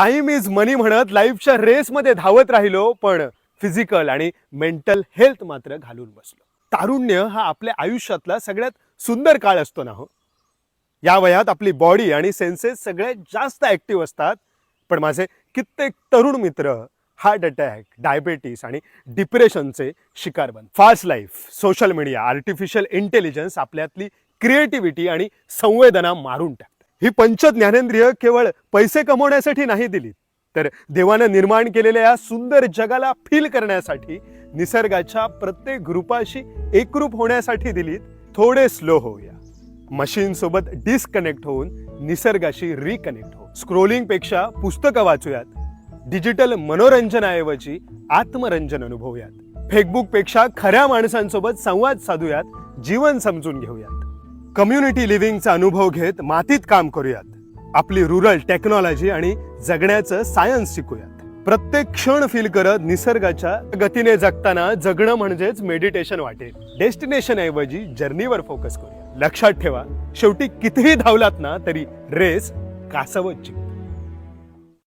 Time is मनी म्हणत लाईफच्या रेसमध्ये धावत राहिलो पण फिजिकल आणि मेंटल हेल्थ मात्र घालून बसलो. तारुण्य हा आपल्या आयुष्यातला सगळ्यात सुंदर काळ असतो ना हो? या वयात आपली बॉडी आणि सेन्सेस सगळ्यात जास्त ऍक्टिव्ह असतात पण माझे कित्येक तरुण मित्र हार्ट अटॅक डायबेटीस आणि डिप्रेशनचे शिकार बन fast life social media artificial intelligence आपल्यातली क्रिएटिव्हिटी आणि संवेदना मारून टाकते ही पंच ज्ञानेंद्रिय केवळ पैसे कमवण्यासाठी नाही दिली तर देवानं निर्माण केलेल्या या सुंदर जगाला फील करण्यासाठी निसर्गाच्या प्रत्येक रूपाशी एकरूप होण्यासाठी दिलीत थोडे स्लो होऊया. मशीन सोबत डिस्कनेक्ट होऊन निसर्गाशी रिकनेक्ट हो स्क्रोलिंगपेक्षा पुस्तकं वाचूयात. डिजिटल मनोरंजनाऐवजी आत्मरंजन अनुभवूयात. फेसबुकपेक्षा खऱ्या माणसांसोबत संवाद साधूयात जीवन समजून घेऊयात. कम्युनिटी लिव्हिंगचा अनुभव घेत मातीत काम करूयात. आपली रुरल टेक्नॉलॉजी आणि जगण्याचं सायन्स शिकूयात. प्रत्येक क्षण फील करत निसर्गाच्या गतीने जगताना जगणं म्हणजेच मेडिटेशन वाटेल डेस्टिनेशन ऐवजी जर्नीवर फोकस करूया लक्षात ठेवा शेवटी कितीही धावलात ना तरी रेस कासवत